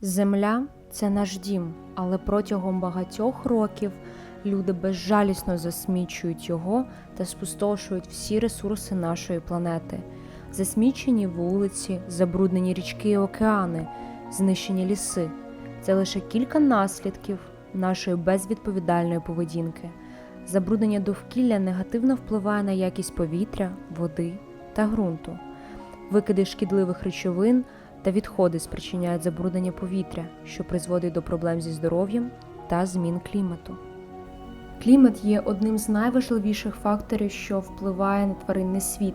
Земля це наш дім, але протягом багатьох років люди безжалісно засмічують його та спустошують всі ресурси нашої планети. Засмічені вулиці, забруднені річки і океани, знищені ліси це лише кілька наслідків нашої безвідповідальної поведінки. Забруднення довкілля негативно впливає на якість повітря, води та ґрунту. Викиди шкідливих речовин та відходи спричиняють забруднення повітря, що призводить до проблем зі здоров'ям та змін клімату. Клімат є одним з найважливіших факторів, що впливає на тваринний світ.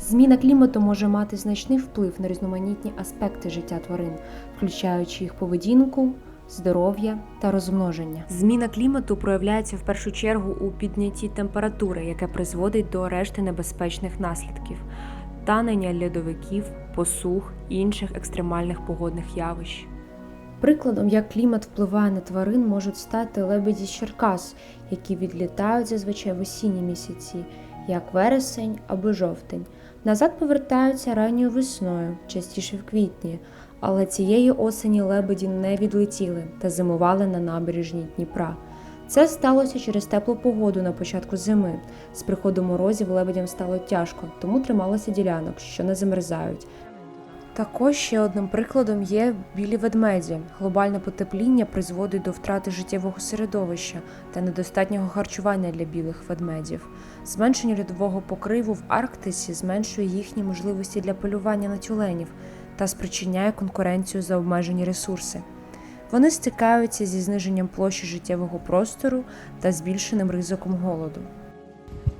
Зміна клімату може мати значний вплив на різноманітні аспекти життя тварин, включаючи їх поведінку, здоров'я та розмноження. Зміна клімату проявляється в першу чергу у піднятті температури, яке призводить до решти небезпечних наслідків танення льодовиків, посух і інших екстремальних погодних явищ. Прикладом, як клімат впливає на тварин, можуть стати лебеді з Черкас, які відлітають зазвичай в осінні місяці, як вересень або жовтень. Назад повертаються ранньою весною, частіше в квітні, але цієї осені лебеді не відлетіли та зимували на набережні Дніпра. Це сталося через теплу погоду на початку зими. З приходом морозів лебедям стало тяжко, тому трималися ділянок, що не замерзають. Також ще одним прикладом є білі ведмеді. Глобальне потепління призводить до втрати життєвого середовища та недостатнього харчування для білих ведмедів. Зменшення льодового покриву в Арктиці зменшує їхні можливості для полювання на тюленів та спричиняє конкуренцію за обмежені ресурси. Вони стикаються зі зниженням площі життєвого простору та збільшеним ризиком голоду.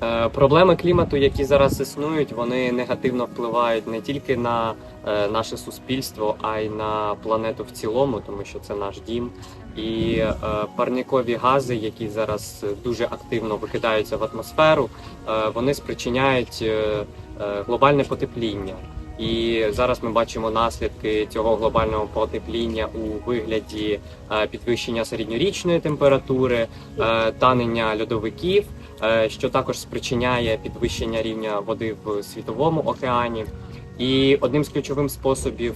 Е, Проблеми клімату, які зараз існують, вони негативно впливають не тільки на е, наше суспільство, а й на планету в цілому, тому що це наш дім. І е, парникові гази, які зараз дуже активно викидаються в атмосферу, вони спричиняють глобальне потепління. І зараз ми бачимо наслідки цього глобального потепління у вигляді е, підвищення середньорічної температури, е, танення льодовиків е, що також спричиняє підвищення рівня води в світовому океані. І одним з ключових способів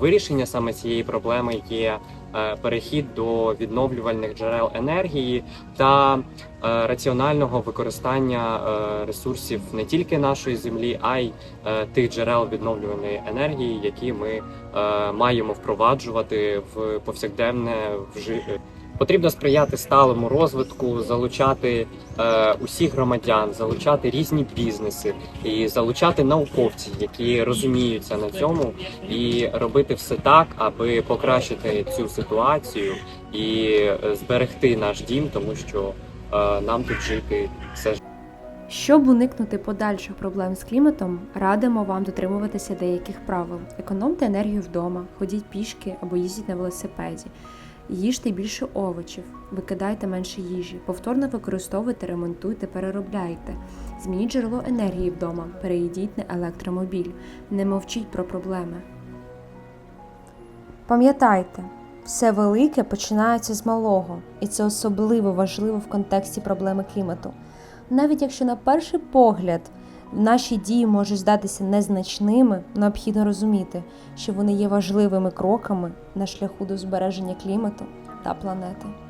вирішення саме цієї проблеми є перехід до відновлювальних джерел енергії та е, раціонального використання е, ресурсів не тільки нашої землі, а й е, тих джерел відновлюваної енергії, які ми е, маємо впроваджувати в повсякденне вжи- Потрібно сприяти сталому розвитку, залучати е, усіх громадян, залучати різні бізнеси і залучати науковців, які розуміються на цьому, і робити все так, аби покращити цю ситуацію і е, зберегти наш дім, тому що е, нам тут жити все Щоб уникнути подальших проблем з кліматом, радимо вам дотримуватися деяких правил: економте енергію вдома, ходіть пішки або їздіть на велосипеді, їжте більше овочів, викидайте менше їжі, повторно використовуйте, ремонтуйте, переробляйте, змініть джерело енергії вдома, перейдіть на електромобіль, не мовчіть про проблеми. Пам'ятайте, все велике починається з малого, і це особливо важливо в контексті проблеми клімату. Навіть якщо на перший погляд наші дії можуть здатися незначними, необхідно розуміти, що вони є важливими кроками на шляху до збереження клімату та планети.